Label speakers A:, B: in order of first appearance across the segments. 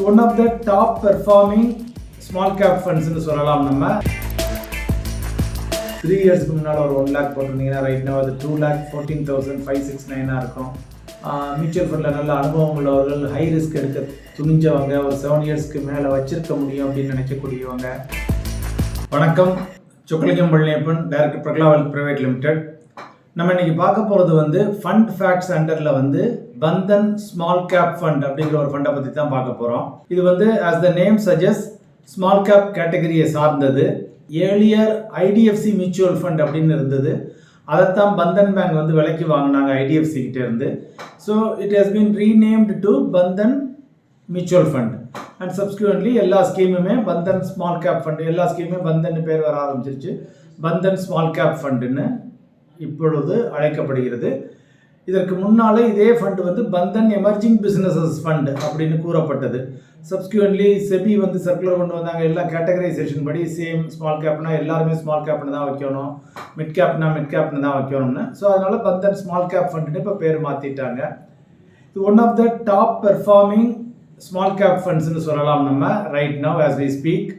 A: One of the top performing small cap ஃபண்ட்ஸ்னு சொல்லலாம் நம்ம. Three இயர்ஸ்க்கு முன்னால் ஒரு ஒன் லேக் போட்டிருந்தீங்கன்னா ரைட் அது two lakh fourteen thousand five six நைனாக இருக்கும். மியூச்சுவல் ஃபண்டில் நல்ல அனுபவம் உள்ளவர்கள் ஹை ரிஸ்க் எடுக்க துணிஞ்சவங்க ஒரு செவன் இயர்ஸ்க்கு மேலே வச்சிருக்க முடியும் அப்படின்னு நினைக்கக்கூடியவங்க. வணக்கம். சொக்கலிங்கம் பழனியப்பன் டைரக்டர் பிரகலாவல் பிரைவேட் லிமிடெட் நம்ம இன்னைக்கு பார்க்க போகிறது வந்து ஃபண்ட் ஃபேக்ட்ஸ் அண்டரில் வந்து பந்தன் ஸ்மால் கேப் ஃபண்ட் அப்படிங்கிற ஒரு ஃபண்டை பற்றி தான் பார்க்க போகிறோம் இது வந்து as the name suggest small cap கேட்டகரியை சார்ந்தது. ஏர்லியர் ஐடிஎஃப்சி மியூச்சுவல் ஃபண்ட் அப்படின்னு இருந்தது. அதைத்தான் பந்தன் பேங்க் வந்து விலைக்கு வாங்கினாங்க ஐடிஎஃப்சி கிட்ட இருந்து. So it has been renamed to Bandhan mutual fund and subsequently எல்லா ஸ்கீமுமே பந்தன் ஸ்மால் கேப் ஃபண்ட் எல்லா ஸ்கீமுமே பந்தன் பேர் வர ஆரம்பிச்சிருச்சு. பந்தன் ஸ்மால் கேப் ஃபண்டுன்னு இப்பொழுது அழைக்கப்படுகிறது. இதற்கு முன்னாலே இதே ஃபண்டு வந்து பந்தன் எமர்ஜிங் பிஸ்னஸஸ் ஃபண்ட் அப்படின்னு கூறப்பட்டது. சப்ஸ்கியூன்ட்லி செபி வந்து சர்க்குலர் கொண்டு வந்தாங்க. எல்லா கேட்டகரைசேஷன் படி சேம் ஸ்மால் கேப்னா எல்லாருமே ஸ்மால் கேப்னு தான் வைக்கணும். மிட் கேப்னா மிட் கேப்னு தான் வைக்கணும்னு. ஸோ அதனால் பந்தன் ஸ்மால் கேப் ஃபண்டுன்னு இப்போ பேர் மாற்றிட்டாங்க இது one of the top performing small cap ஃபண்ட்ஸ்னு சொல்லலாம் நம்ம right now as we speak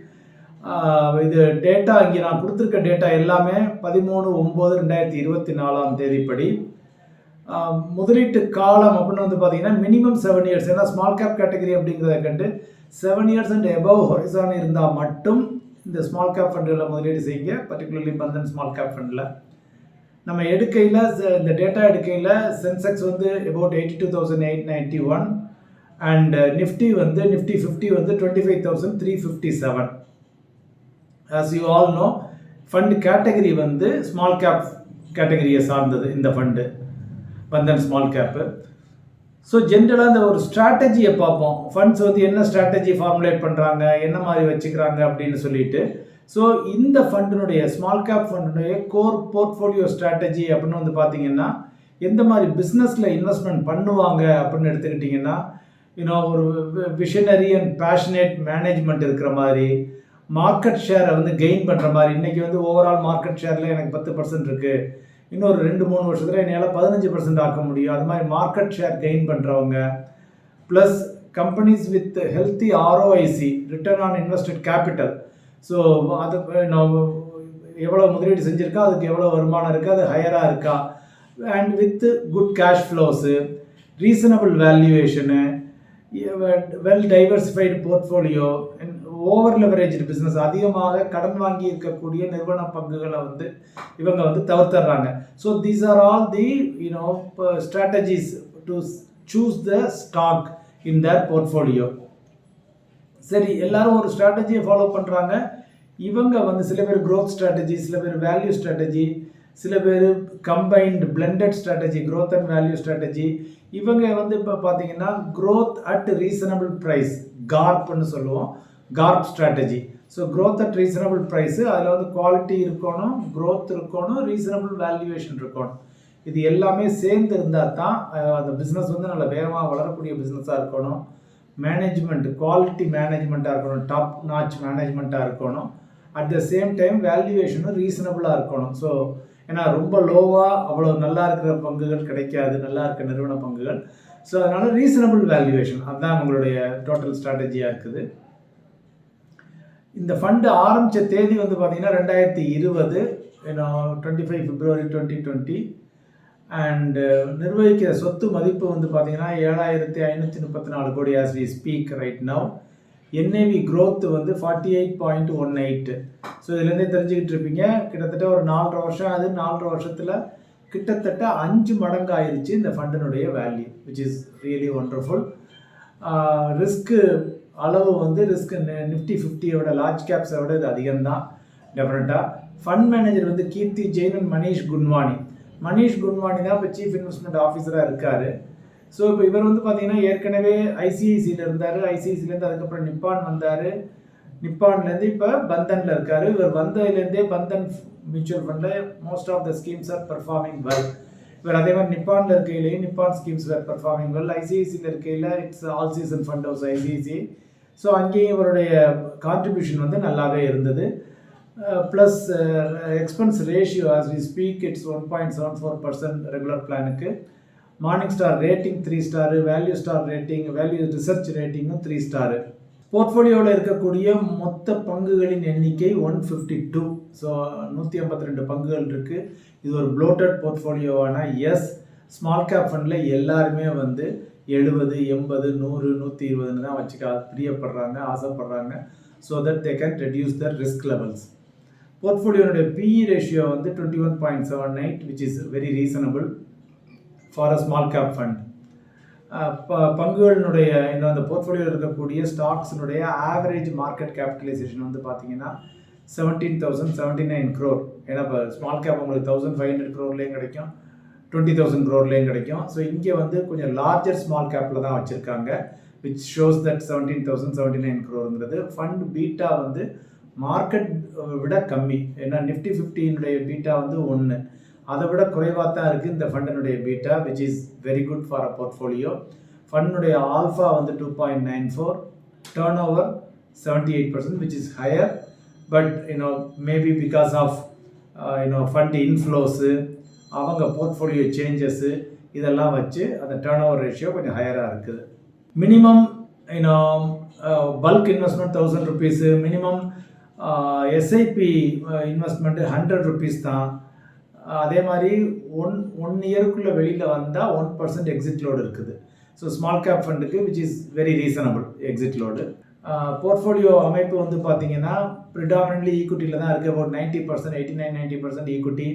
A: இது டேட்டா இங்கே நான் கொடுத்துருக்க டேட்டா எல்லாமே பதிமூணு ஒம்பது ரெண்டாயிரத்தி இருபத்தி நாலாம் தேதிப்படி. முதலீட்டு காலம் அப்படின்னு வந்து பார்த்தீங்கன்னா மினிமம் செவன் இயர்ஸ் ஏன்னா ஸ்மால் கேப் கேட்டகரி அப்படிங்கிறத கண்டு seven years and above horizon இருந்தால் மட்டும் இந்த ஸ்மால் கேப் ஃபண்டுகளில் முதலீடு செய்யுங்க. பர்டிகுலர்லி பந்தன் ஸ்மால் கேப் ஃபண்டில் நம்ம எடுக்கையில் இந்த டேட்டா எடுக்கையில் சென்செக்ஸ் வந்து about eighty two thousand eight ninety one and Nifty வந்து நிஃப்டி ஃபிஃப்டி வந்து twenty five thousand three fifty seven as you all know fund category வந்து ஸ்மால் கேப் கேட்டகரியை சார்ந்தது இந்த fund Bandhan small cap so ஜென்ரலாக இந்த ஒரு ஸ்ட்ராட்டஜியை பார்ப்போம். ஃபண்ட்ஸ் வந்து என்ன ஸ்ட்ராட்டஜி ஃபார்முலேட் பண்ணுறாங்க என்ன மாதிரி வச்சுக்கிறாங்க அப்படின்னு சொல்லிட்டு. ஸோ இந்த ஃபண்டினுடைய ஸ்மால் கேப் ஃபண்டினுடைய கோர் போர்ட்ஃபோலியோ ஸ்ட்ராட்டஜி அப்படின்னு வந்து பார்த்தீங்கன்னா எந்த மாதிரி பிஸ்னஸில் இன்வெஸ்ட்மெண்ட் பண்ணுவாங்க அப்படின்னு எடுத்துக்கிட்டிங்கன்னா யூனோ ஒரு விஷனரி அண்ட் பேஷனேட் மேனேஜ்மெண்ட் இருக்கிற மாதிரி மார்க்கெட் ஷேரை வந்து கெயின் பண்ணுற மாதிரி. இன்றைக்கி வந்து ஓவரால் மார்க்கெட் ஷேரில் எனக்கு பத்து பர்சன்ட் இருக்குது இன்னொரு ரெண்டு மூணு வருஷத்தில் என்னால் பதினஞ்சு பர்சன்ட் ஆக்க முடியும். அது மாதிரி மார்க்கெட் ஷேர் கெயின் பண்ணுறவங்க plus companies with healthy ROIC return on invested capital so அது எவ்வளோ முதலீடு செஞ்சுருக்கா அதுக்கு எவ்வளோ வருமானம் இருக்குது அது ஹையராக இருக்கா? And with good cash flows reasonable valuation well diversified portfolio over leverage business அதிகமாக கடன் வாங்கி இருக்கக்கூடிய நிறுவன பங்குகளை வந்து இவங்க வந்து தவிர்த்துறாங்க so these are all the you know strategies to choose the stock in their portfolio சரி எல்லாரும் ஒரு ஸ்ட்ராட்டஜியை ஃபாலோ பண்ணுறாங்க இவங்க வந்து சில பேர் க்ரோத் ஸ்ட்ராட்டஜி சில பேர் வேல்யூ ஸ்ட்ராட்டஜி சில பேர் combined blended strategy growth and value strategy இவங்க வந்து இப்போ பார்த்தீங்கன்னா க்ரோத் அட் ரீசனபிள் ப்ரைஸ் கார்ப்னு சொல்லுவோம். GARP strategy so growth at reasonable price அதில் வந்து குவாலிட்டி இருக்கணும் க்ரோத் இருக்கணும் ரீசனபிள் வேல்யூவேஷன் இருக்கணும். இது எல்லாமே சேர்ந்து இருந்தால் தான் அந்த பிஸ்னஸ் வந்து நல்ல வேகமாக வளரக்கூடிய பிஸ்னஸாக இருக்கணும். மேனேஜ்மெண்ட் குவாலிட்டி மேனேஜ்மெண்ட்டாக இருக்கணும் டாப் நாச் மேனேஜ்மெண்ட்டாக இருக்கணும். அட் த சேம் டைம் வேல்யூவேஷனும் ரீசனபிளாக இருக்கணும். ஸோ ஏன்னா ரொம்ப லோவாக அவ்வளோ நல்லா இருக்கிற பங்குகள் கிடைக்காது நல்லா இருக்க நிறுவன பங்குகள். ஸோ அதனால் ரீசனபிள் வேல்யூவேஷன் அதுதான் உங்களுடைய டோட்டல் ஸ்ட்ராட்டஜியாக இருக்குது. இந்த ஃபண்டு ஆரம்பித்த தேதி வந்து பார்த்திங்கன்னா ரெண்டாயிரத்தி இருபது twenty five February twenty twenty and நிர்வகிக்கிற சொத்து மதிப்பு வந்து பார்த்திங்கன்னா ஏழாயிரத்தி ஐநூற்றி முப்பத்தி நாலு கோடி as we speak right now NAV growth வந்து forty eight point one eight so இதுலேருந்தே தெரிஞ்சுக்கிட்டு இருப்பீங்க. கிட்டத்தட்ட ஒரு நாலரை வருஷம் அது நாலரை வருஷத்தில் கிட்டத்தட்ட அஞ்சு மடங்கு ஆயிடுச்சு இந்த ஃபண்டினுடைய value which is really wonderful risk அளவு வந்து ரிஸ்க் நிஃப்டி ஃபிஃப்டியோட லார்ஜ் கேப்ஸை விட இது அதிகம்தான் டெஃபினட்டாக ஃபண்ட் மேனேஜர் வந்து கீர்த்தி ஜெயின் அண்ட் மனிஷ் குன்வானி. மனிஷ் குன்வானி தான் இப்போ சீஃப் இன்வெஸ்ட்மெண்ட் ஆஃபீஸராக இருக்கார். ஸோ இப்போ இவர் வந்து பார்த்தீங்கன்னா ஏற்கனவே ஐசிஐசியில் இருந்தார். ஐசிஐசிலேருந்து அதுக்கப்புறம் நிப்பான் வந்தார். நிப்பான்லேருந்து இப்போ பந்தனில் இருக்கார். இவர் வந்ததுலேருந்தே பந்தன் மியூச்சுவல் ஃபண்டில் most of the schemes are performing well இவர் அதே மாதிரி நிப்பானில் இருக்கையிலேயே Nippon schemes were performing well ஐசிஐசியில் இருக்கையில் it's all season fund house ICICI so அங்கேயும் இவருடைய கான்ட்ரிபியூஷன் வந்து நல்லாவே இருந்தது. Plus expense ratio as we speak it's one point seven four percent regular பிளானுக்கு Morningstar rating three star value star rating value research ரேட்டிங்கும் three star போர்ட்ஃபோலியோவில் இருக்கக்கூடிய மொத்த பங்குகளின் எண்ணிக்கை ஒன் ஃபிஃப்டி டூ ஸோ நூற்றி ஐம்பத்தி ரெண்டு பங்குகள் இருக்குது இது ஒரு ப்ளோட்டட் போர்ட்ஃபோலியோவான எஸ் ஸ்மால் கேப் ஃபண்டில் எல்லாருமே வந்து எழுபது எண்பது நூறு நூற்றி இருபதுன்னு தான் வச்சுக்க பிரியப்படுறாங்க ஆசைப்படுறாங்க. So that they can reduce the risk levels போர்ட்ஃபோலியோனுடைய PE ratio வந்து twenty one point seven eight which is very reasonable for a small cap fund பங்குகளினுடைய இன்னும் அந்த போர்ட்ஃபோலியோ இருக்கக்கூடிய ஸ்டாக்ஸினுடைய ஆவரேஜ் மார்க்கெட் கேபிட்டலைசேஷன் வந்து பார்த்தீங்கன்னா seventeen thousand seventy nine crore ஏன்னா இப்போ small cap உங்களுக்கு thousand five hundred க்ரோர்லேயும் கிடைக்கும். டுவெண்ட்டி தௌசண்ட் க்ரோர்லேயும் கிடைக்கும். ஸோ இங்கே வந்து கொஞ்சம் லார்ஜர் ஸ்மால் கேப்பில் தான் வச்சுருக்காங்க. Which shows that seventeen thousand seventy nine க்ரோருங்கிறது fund beta வந்து மார்க்கெட் விட கம்மி. ஏன்னா நிஃப்டி ஃபிஃப்டியினுடைய பீட்டா வந்து ஒன்று அதை விட குறைவாக தான் இருக்குது இந்த ஃபண்டினுடைய beta which is very good for a portfolio ஃபண்டினுடைய alpha வந்து two point nine four turnover seventy eight percent which is higher but you know maybe because of you know fund inflows அவங்க போர்ட்ஃபோலியோ சேஞ்சஸ்ஸு இதெல்லாம் வச்சு அந்த turn over ratio கொஞ்சம் ஹையராக இருக்குது. Minimum you know bulk investment thousand rupees minimum SIP investment hundred rupees தான். அதே மாதிரி ஒன் ஒன் இயருக்குள்ளே வெளியில் வந்தால் ஒன் பர்சன்ட் எக்ஸிட் லோடு இருக்குது. So small cap ஃபண்டுக்கு which is very reasonable exit load portfolio அமைப்பு வந்து பார்த்தீங்கன்னா ப்ரிடாமினன்ட்லி ஈக்குட்டியில் தான் இருக்குது about ninety percent eighty nine ninety percent equity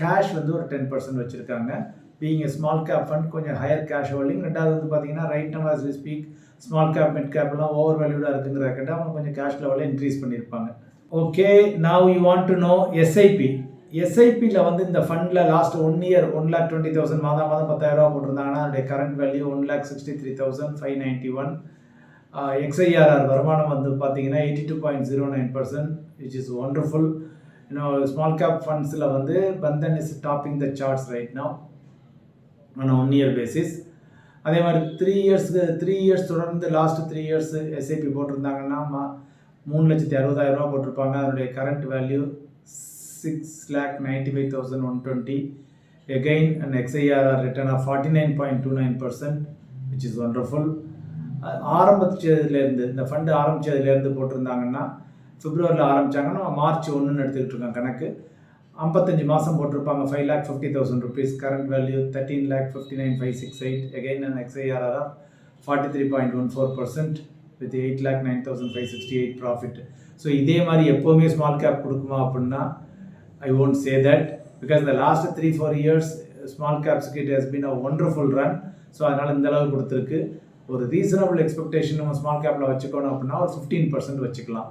A: cash வந்து ஒரு டென் பர்சன்ட் வச்சுருக்காங்க. Being a small cap fund கொஞ்சம் ஹையர் கேஷ் ஹோல்டிங் ரெண்டாவது வந்து பார்த்தீங்கன்னா right now as we speak small cap mid கேப்லாம் over வேல்யூடாக இருக்குங்கிற கேட்டால் அவங்க கொஞ்சம் கேஷ் லெவலில் இன்க்ரீஸ் பண்ணியிருப்பாங்க. Okay now you want to know SIP எஸ்ஐபியில் வந்து இந்த ஃபண்டில் last one year one lakh twenty thousand மாதம் மாதம் பத்தாயிரரூபா போட்டிருந்தாங்கன்னா அதோடைய current value one lakh sixty three thousand five ninety one XIRR வருமானம் வந்து பார்த்தீங்கன்னா eighty two point zero nine percent which is wonderful இன்னும் ஸ்மால் கேப் ஃபண்ட்ஸில் வந்து Bandhan is topping the charts right now on one year basis அதே மாதிரி three இயர்ஸ்க்கு three years தொடர்ந்து லாஸ்ட் த்ரீ இயர்ஸ் எஸ்ஐபி போட்டிருந்தாங்கன்னா மா மூணு லட்சத்தி அறுபதாயிரம் ரூபா போட்டிருப்பாங்க. அதனுடைய current value six lakh ninety five thousand one twenty again and XIRR return of forty nine point two nine percent which is wonderful ஆரம்பிச்சதுலேருந்து இந்த ஃபண்டு ஆரம்பித்ததுலேருந்து போட்டிருந்தாங்கன்னா பிப்ரவரியில் ஆரம்பித்தாங்கன்னா மார்ச் ஒன்றுன்னு எடுத்துக்கிட்டு இருக்காங்க கணக்கு. ஐம்பத்தஞ்சு மாதம் போட்டிருப்பாங்க. Five lakh fifty thousand rupees current value thirteen lakh fifty nine five six eight again and XIRR forty three point one four percent with eight lakh nine thousand five sixty eight profit so இதே மாதிரி எப்போவுமே small cap கொடுக்குமா அப்படின்னா I won't say that because the last three four years small கேப்ஸ்க்கு it has been a wonderful run so அதனால் இந்த அளவு கொடுத்துருக்கு. ஒரு ரீசனபிள் எக்ஸ்பெக்டேஷன் நம்ம ஸ்மால் கேப்பில் வச்சுக்கணும் அப்படின்னா ஒரு ஃபிஃப்டீன் பர்சன்ட் வச்சுக்கலாம்.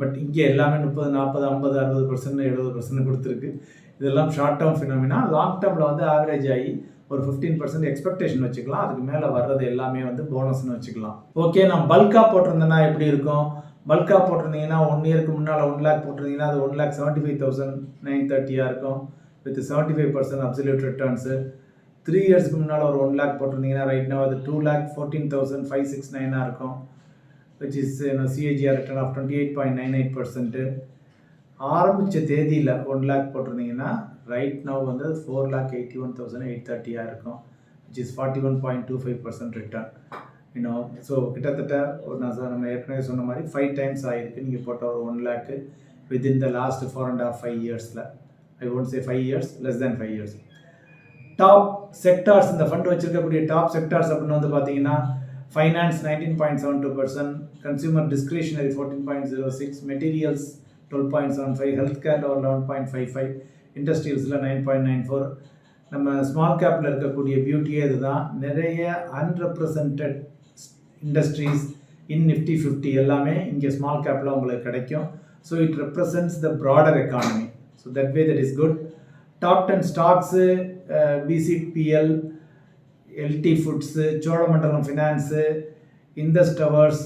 A: பட் இங்கே எல்லாமே முப்பது நாற்பது ஐம்பது அறுபது பர்சன்ட் எழுபது பர்சன்ட் கொடுத்துருக்கு. இதெல்லாம் ஷார்ட் டேர்ம் ஃபினாமினா லாங் டேர்மில் வந்து ஆவரேஜ் ஆகி ஒரு ஃபிஃப்டீன் பர்சன்ட் எக்ஸ்பெக்டேஷன் வச்சுக்கலாம். அதுக்கு மேலே வர்றது எல்லாமே வந்து போனஸ்னு வச்சுக்கலாம். ஓகே நான் பல்காக போட்டிருந்தேன்னா எப்படி இருக்கும்? பல்காக போட்டிருந்தீங்கன்னா ஒன் இயருக்கு முன்னால் ஒன் லேக் போட்டிருந்தீங்கன்னா அது one lakh seventy five thousand nine தேர்ட்டியாக இருக்கும். With seventy five percent absolute returns three இயர்ஸ்க்கு முன்னால் ஒரு ஒன் லேக் போட்டிருந்தீங்கன்னா ரைட் now அது two lakh fourteen thousand five six நைனாக இருக்கும். Which is CAGR return of twenty eight point nine eight percent ஆரம்பித்த தேதியில் one lakh போட்டிருந்தீங்கன்னா ரைட் நவ் வந்து four lakh eighty one thousand eight தேர்ட்டியாக இருக்கும் which is forty one point two five percent return இன்னும் so கிட்டத்தட்ட ஒரு நான் சார் நம்ம ஏற்கனவே சொன்ன மாதிரி ஃபைவ் டைம்ஸ் ஆகிருக்கு நீங்கள் போட்ட ஒரு one lakh within the last four and half five இயர்ஸில் I won't say five years less than five years top sectors இந்த ஃபண்ட் வச்சுருக்கக்கூடிய டாப் செக்டார்ஸ் அப்படின்னு வந்து பார்த்தீங்கன்னா finance nineteen point seven two percent consumer discretionary fourteen point zero six materials twelve point seven five health care ஒரு eleven point five five இண்டஸ்ட்ரியல்ஸில் nine point nine four நம்ம small கேப்பில் இருக்கக்கூடிய பியூட்டியே இதுதான். நிறைய unrepresented industries in Nifty fifty எல்லாமே இங்கே ஸ்மால் கேப்பில் உங்களுக்கு கிடைக்கும். So it represents the broader economy so that way that is good top ten stocks PCBL LT foods Cholamandalam finance Indus towers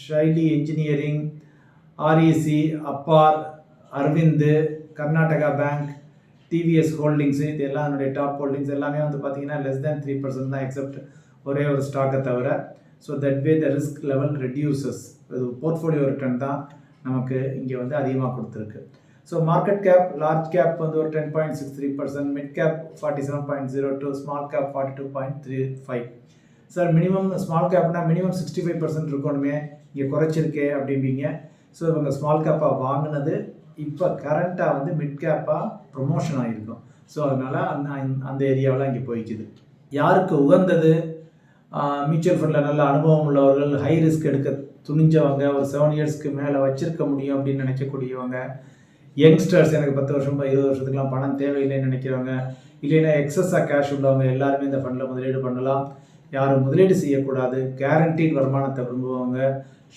A: Shaily engineering REC Apar Arvind Karnataka bank TVS holdings இது எல்லாம் என்னுடைய top holdings எல்லாமே வந்து பார்த்தீங்கன்னா less than three percent தான் except ஒரே ஒரு ஸ்டாக்கை தவிர. So that way the risk level reduces இது போர்ட்ஃபோலியோ ரிட்டர்ன் தான் நமக்கு இங்கே வந்து அதிகமாக கொடுத்துருக்கு. So market cap large cap வந்து ஒரு ten point six three percent mid cap forty seven point zero two small cap forty two point three five sir minimum small கேப்னா மினிமம் சிக்ஸ்டி ஃபைவ் பர்சன்ட் இருக்கணுமே. இங்கே குறைச்சிருக்கே அப்படிம்பீங்க. So இவங்க small கேப்பாக வாங்கினது இப்போ கரண்ட்டாக வந்து மிட் கேப்பாக ப்ரொமோஷன் ஆகிருக்கும் ஸோ அதனால் அந்த அந்த ஏரியாவில் இங்கே போய்க்குது. யாருக்கு உகந்தது? மியூச்சுவல் ஃபண்டில் நல்ல அனுபவம் உள்ளவர்கள் ஹை ரிஸ்க் எடுக்க துணிஞ்சவங்க ஒரு செவன் இயர்ஸ்க்கு மேலே வச்சுருக்க முடியும் அப்படின்னு நினைக்கக்கூடியவங்க. யங்ஸ்டர்ஸ் எனக்கு பத்து வருஷம் இருபது வருஷத்துக்குலாம் பணம் தேவையில்லைன்னு நினைக்கிறவங்க இல்லைன்னா எக்ஸஸாக கேஷ் உள்ளவங்க எல்லாருமே இந்த ஃபண்டில் முதலீடு பண்ணலாம். யாரும் முதலீடு செய்யக்கூடாது. கேரண்டீட் வருமானத்தை விரும்புவவங்க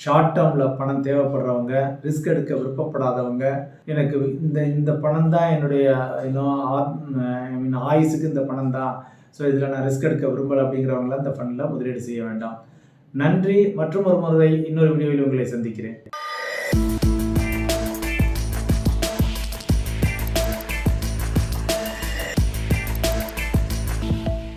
A: ஷார்ட் டேர்மில் பணம் தேவைப்படுறவங்க ரிஸ்க் எடுக்க விருப்பப்படாதவங்க. எனக்கு இந்த இந்த பணம் தான் என்னுடைய இன்னும் ஐ மீன் ஆயுசுக்கு இந்த பணம் தான். ஸோ இதில் நான் ரிஸ்க் எடுக்க விரும்பலை அப்படிங்கிறவங்களாம் இந்த ஃபண்டில் முதலீடு செய்ய வேண்டாம். நன்றி. மற்றும் ஒரு முறை இன்னொரு வீடியோவில் உங்களை சந்திக்கிறேன்.